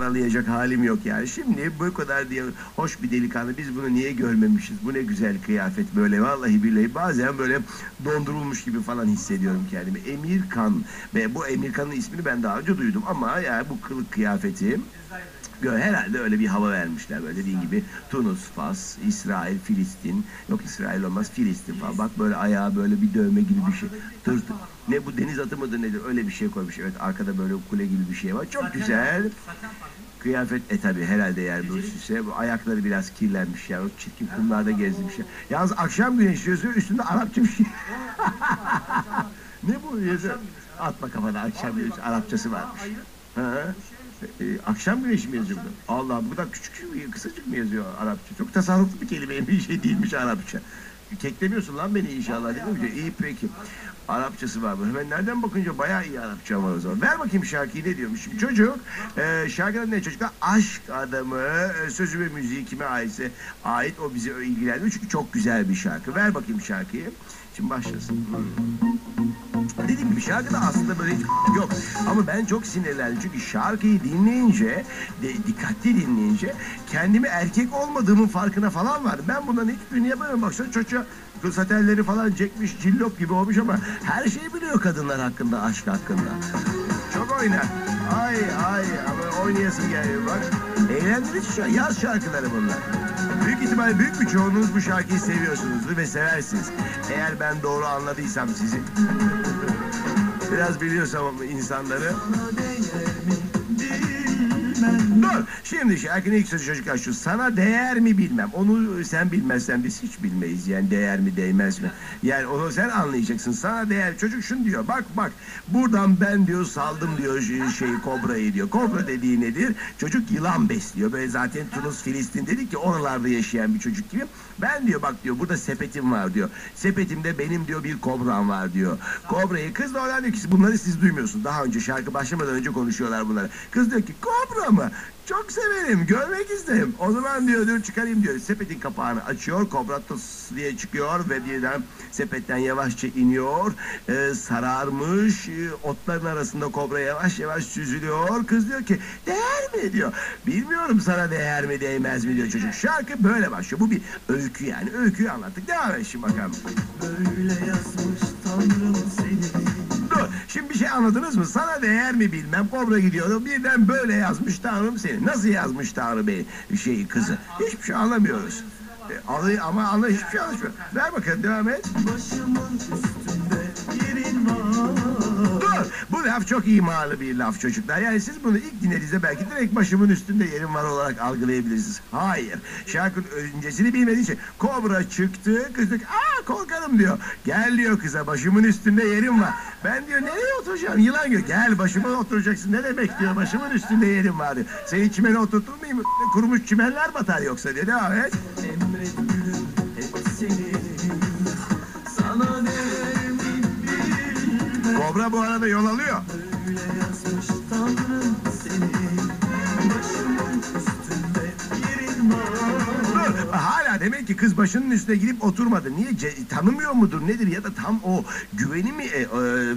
paralayacak halim yok yani. Şimdi bu kadar diye hoş bir delikanlı biz bunu niye görmemişiz? Bu ne güzel kıyafet böyle vallahi billahi bazen böyle dondurulmuş gibi falan hissediyorum kendimi. Emirkan ve bu Emirkan'ın ismini ben daha önce duydum ama yani bu kılık kıyafeti Herhalde öyle bir hava vermişler. Böyle dediğin gibi Tunus, Fas, İsrail, Filistin. Yok İsrail olmaz Filistin falan. Bak böyle ayağı böyle bir dövme gibi bir şey. Tır tır. ne bu deniz atı mıdır nedir? Öyle bir şey koymuş. Evet arkada böyle kule gibi bir şey var. Çok güzel. Kıyafet e tabi herhalde yer bu süse bu ayakları biraz kirlenmiş ya o çirkin kumlarda gezmiş ya yalnız akşam güneşi yazıyor üstünde Arapça bir şey. Ne bu? Yazıyor atma kafana akşam güneşi Arapçası varmış. Ha? E, akşam güneşi mi yazıyor burada? Allah bu kadar küçük kısacık mı yazıyor Arapça? Çok tasarruflu bir kelime bir şey değilmiş Arapça. Keklemiyorsun lan beni inşallah dedim ki iyi peki. Arapçası var mı? Hemen nereden bakınca bayağı iyi Arapça var o zaman. Ver bakayım şarkıyı ne diyormuş. Şimdi çocuk, e, şarkının ne çocuklar? Aşk adamı, e, sözü ve müziği kime aitse ait o bizi ilgilendiriyor. Çünkü çok güzel bir şarkı. Ver bakayım şarkıyı. Şimdi başlasın. Dediğim gibi şarkıda aslında böyle hiç yok. Ama ben çok sinirlendim. Çünkü şarkıyı dinleyince, de, dikkatli dinleyince kendimi erkek olmadığımın farkına falan vardım. Ben bunların hiçbirini yapamıyorum. Baksana çocuğa kısatelleri falan çekmiş, cillop gibi olmuş ama her şeyi biliyor kadınlar hakkında, aşk hakkında. Çok oynar. Ay ay ama oynayasın geliyor bak. Eğlendirici şu yaz şarkıları bunlar. Büyük ihtimalle büyük bir çoğunluğunuz bu şarkıyı seviyorsunuzdur ve seversiniz. Eğer ben doğru anladıysam sizi. Biraz biliyorsam insanları. Dur. Şimdi şarkının ilk sözü çocuklar şu. Sana değer mi bilmem. Onu sen bilmezsen biz hiç bilmeyiz. Yani değer mi değmez mi? Yani onu sen anlayacaksın. Sana değer. Çocuk şunu diyor. Bak bak. Buradan ben diyor saldım diyor şey- kobrayı diyor. Kobra dediği nedir? Çocuk yılan besliyor. Böyle zaten Tunus Filistin dedik ki oralarda yaşayan bir çocuk gibi. Ben diyor bak diyor burada sepetim var diyor. Sepetimde benim diyor bir kobram var diyor. Kobrayı kız da oradan diyor ki bunları siz duymuyorsunuz. Daha önce şarkı başlamadan önce konuşuyorlar bunları. Kız diyor ki kobra mı? Çok severim, görmek isterim. O zaman diyor, dur çıkarayım diyor. Sepetin kapağını açıyor, kobra tıs diye çıkıyor ve birden sepetten yavaşça iniyor. Ee, sararmış, e, otların arasında kobra yavaş yavaş süzülüyor. Kız diyor ki, değer mi diyor. Bilmiyorum sana değer mi değmez mi diyor çocuk. Şarkı böyle başlıyor. Bu bir öykü yani. Öyküyü anlattık. Devam et şimdi bakalım. Böyle yazmış Tanrım seni. Şimdi bir şey anladınız mı? Sana değer mi bilmem. Kobra gidiyor. Birden böyle yazmış Tanrım seni. Nasıl yazmış Tanrı Bey şeyi kızı? Hiçbir şey anlamıyoruz. E, anlay- ama anla hiçbir şey anlaşmıyor. Ver bakalım devam et. Başımın üstünde yerin var. Bu laf çok imalı bir laf çocuklar. Yani siz bunu ilk dinlediğinizde belki direkt başımın üstünde yerim var olarak algılayabilirsiniz. Hayır. Şarkının öncesini bilmediği için kobra çıktı. Kız diyor ki, aa korkarım diyor. Gel diyor kıza başımın üstünde yerim var. Ben diyor nereye oturacağım? Yılan diyor. Gel başıma oturacaksın. Ne demek diyor. Başımın üstünde yerim var diyor. Seni çimene oturtmayayım? Kurumuş çimenler batar yoksa diyor. Devam et. Emret gülüm hep seni Kobra bu arada yol alıyor. Böyle yazmış Tanrım seni demek ki kız başının üstüne gidip oturmadı. Niye? Ce- tanımıyor mudur nedir ya da tam o güveni mi e, e,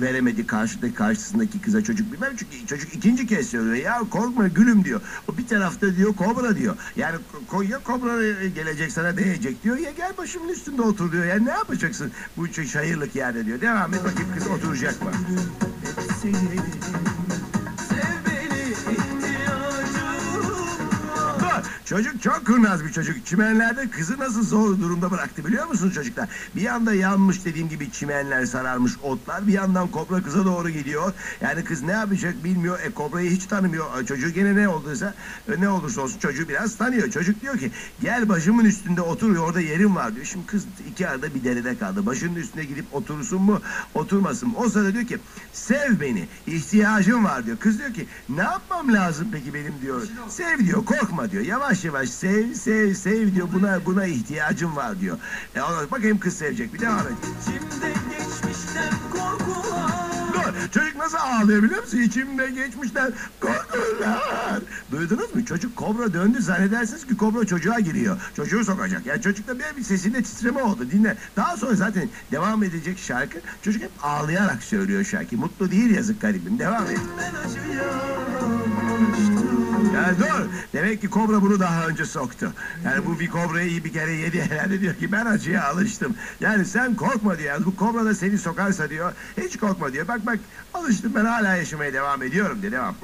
veremedi karşıdaki karşısındaki kıza çocuk bilmem çünkü çocuk ikinci kez söylüyor ya korkma gülüm diyor. O bir tarafta diyor kobra diyor. Yani ko- ya kobra e, gelecek sana değecek diyor ya gel başımın üstünde otur diyor. Yani ne yapacaksın bu şehirlik yerde diyor. Devam et bakayım kız oturacak mı? Çocuk çok kurnaz bir çocuk. Çimenlerde kızı nasıl zor durumda bıraktı biliyor musunuz çocuklar? Bir yanda yanmış dediğim gibi çimenler sararmış otlar. Bir yandan kobra kıza doğru gidiyor. Yani kız ne yapacak bilmiyor. E kobrayı hiç tanımıyor. E, Çocuğu gene ne olduysa e, ne olursa olsun çocuğu biraz tanıyor. Çocuk diyor ki gel başımın üstünde otur orada yerim var diyor. Şimdi kız iki arada bir derede kaldı. Başının üstüne gidip otursun mu oturmasın mı? O sırada diyor ki sev beni ihtiyacım var diyor. Kız diyor ki ne yapmam lazım peki benim diyor. Sev diyor korkma diyor. Yavaş yavaş sev sev sev diyor. Buna buna ihtiyacım var diyor. E, bakayım kız sevecek bir devam et. İçimde geçmişten korkular Dur, Çocuk nasıl ağlıyor biliyor musun? İçimde geçmişten korkular. Duydunuz mu? Çocuk kobra döndü zannedersiniz ki kobra çocuğa giriyor. Çocuğu sokacak. Yani çocukta bir, bir sesinde titreme oldu. Dinle. Daha sonra zaten devam edecek şarkı. Çocuk hep ağlayarak söylüyor şarkı. Mutlu değil yazık garibim. Devam et. Ben acıya Ya Ya dur. Demek ki kobra bunu daha önce soktu. Yani bu bir kobrayı iyi bir kere yedi herhalde diyor ki ben acıya alıştım. Yani sen korkma diyor. Bu kobra da seni sokarsa diyor. Hiç korkma diyor. Bak bak alıştım ben hala yaşamaya devam ediyorum diyor. Devam.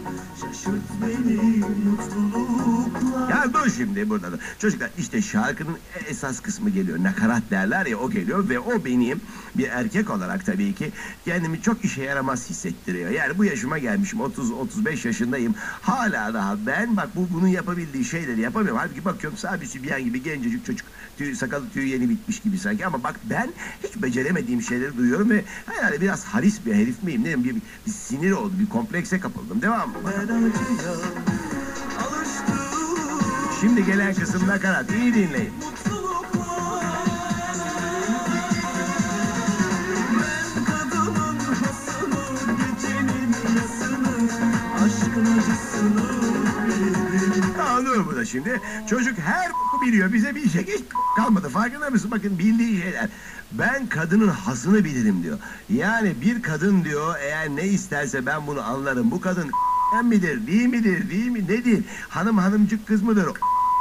Şaşırt beni mutlulukla Ya dur şimdi burada da. Çocuklar işte şarkının esas kısmı geliyor. Nakarat derler ya o geliyor ve o benim bir erkek olarak tabii ki kendimi çok işe yaramaz hissettiriyor. Yani bu yaşıma gelmişim 30-35 yaşındayım. Hala daha ben bak bu bunun yapabildiği şeyleri yapamıyorum. Halbuki bakıyorum sahibi sübyan gibi gencecik çocuk. Tüy, sakalı tüyü yeni bitmiş gibi sanki ama bak ben hiç beceremediğim şeyleri duyuyorum ve herhalde biraz haris bir herif miyim? Ne bir, bir sinir oldu, bir komplekse kapıldım. Devam mı? ben acıya alıştım Şimdi gelen kısım nakarat. İyi dinleyin. Ben aşkın acısını bilirim Anlıyor bu da şimdi. Çocuk her biliyor. Bize bir şey hiç kalmadı. Farkında mısın? Bakın bildiği şeyler. Ben kadının hasını bilirim diyor. Yani bir kadın diyor eğer ne isterse ben bunu anlarım. Bu kadın midir, değil midir, değil mi, nedir? Hanım hanımcık kız mıdır?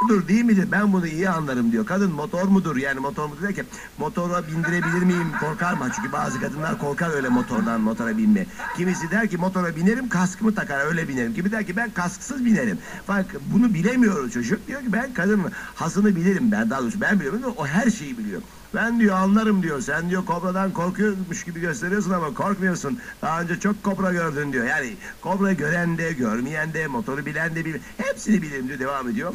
Dur değil midir? Ben bunu iyi anlarım diyor. Kadın motor mudur? Yani motor mudur derken motora bindirebilir miyim? Korkar mı? Çünkü bazı kadınlar korkar öyle motordan motora binme. Kimisi der ki motora binerim kaskımı takar öyle binerim. Kimi der ki ben kasksız binerim. Bak bunu bilemiyor çocuk. Diyor ki ben kadının hasını bilirim ben daha doğrusu ben biliyorum. O her şeyi biliyor. Ben diyor anlarım diyor. Sen diyor kobradan korkuyormuş gibi gösteriyorsun ama korkmuyorsun. Daha önce çok kobra gördün diyor. Yani kobra gören de, görmeyen de, motoru bilen de bilir. Hepsini bilirim diyor. Devam ediyor.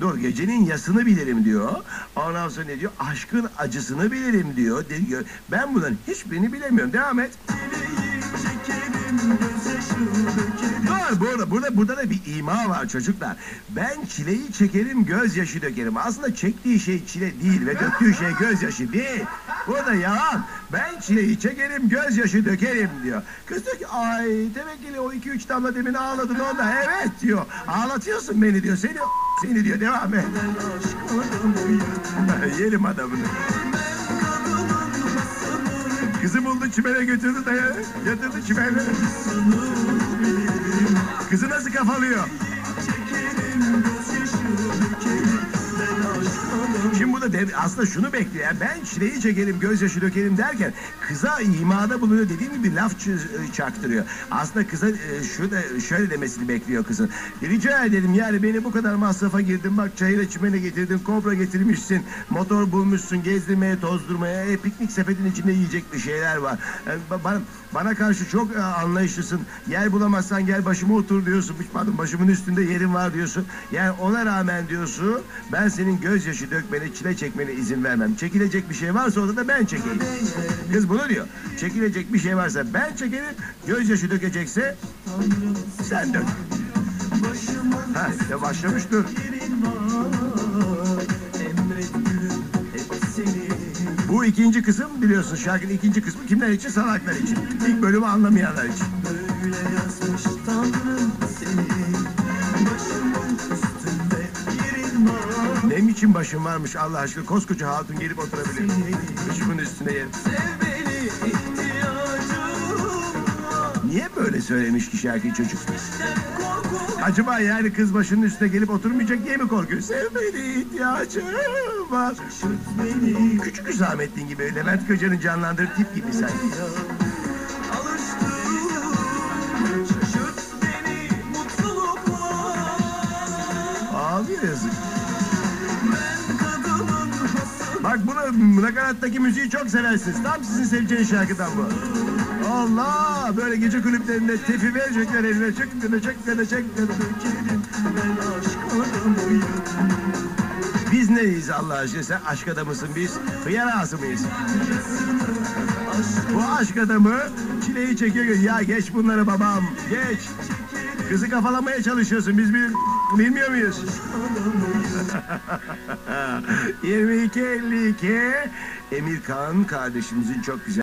Dur gecenin yasını bilirim diyor. Ondan sonra ne diyor? Aşkın acısını bilirim diyor. Ben bunların hiçbirini bilemiyorum. Devam et. Çekerim Dur burada, burada, burada da bir ima var çocuklar. Ben çileyi çekerim, gözyaşı dökerim. Aslında çektiği şey çile değil ve döktüğü şey gözyaşı değil. Burada yalan. Ben çileyi çekerim, gözyaşı dökerim diyor. Kız diyor ki ay demek ki o iki üç damla demin ağladın onda. Evet diyor. Ağlatıyorsun beni diyor. Seni seni diyor. Devam et. Yerim adamını. Kızı buldu çimene götürdü de yatırdı çimene. Kızı nasıl kafalıyor? Adamıyım Şimdi bu da dev- aslında şunu bekliyor. Yani ben çileyi çekerim, gözyaşı dökerim derken kıza imada bulunuyor dediğim gibi laf ç- çaktırıyor. Aslında kıza e, şu da şöyle demesini bekliyor kızın. Rica ederim yani beni bu kadar masrafa girdin. Bak çayıyla çimene getirdin, kobra getirmişsin, motor bulmuşsun, gezdirmeye, tozdurmaya, e, piknik sepetin içinde yiyecek bir şeyler var. E, ba- bana, bana karşı çok e, anlayışlısın. Yer bulamazsan gel başıma otur diyorsun. Pardon başımın üstünde yerin var diyorsun. Yani ona rağmen diyorsun ben senin gözyaşı dökmene, çile çekmene izin vermem. Çekilecek bir şey varsa orada da ben çekeyim. Kız bunu diyor. Çekilecek bir şey varsa ben çekerim. Gözyaşı dökecekse sen dök. Ha, ya başlamış dur. Bu ikinci kısım biliyorsun şarkının ikinci kısmı kimler için? Salaklar için. İlk bölümü anlamayanlar için. Böyle yazmış Tanrım biçim başım varmış Allah aşkına koskoca hatun gelip oturabilir. Başımın üstüne yer. Sev beni ihtiyacım var Niye böyle söylemiş ki şarkıyı çocuk? Acaba yani kız başının üstüne gelip oturmayacak diye mi korkuyor? Sevmeye ihtiyacım var. Küçük Hüsamettin gibi Levent Kırca'nın canlandırdığı tip gibi sanki. Abi yazık. Nakarattaki müziği çok seversiniz. Tam sizin seveceğiniz şarkıdan bu. Allah! Böyle gece kulüplerinde tefi verecekler eline. Çek dene. dökerim Ben aşk adamıyım Biz neyiz Allah aşkına? Sen aşk adamısın biz. Hıyar ağası mıyız? Bu aşk adamı çileyi çekiyor. Ya geç bunları babam. Geç. Kızı kafalamaya çalışıyorsun. Biz bil, bilmiyor muyuz? 22 52 Emir Kan kardeşimizin çok güzel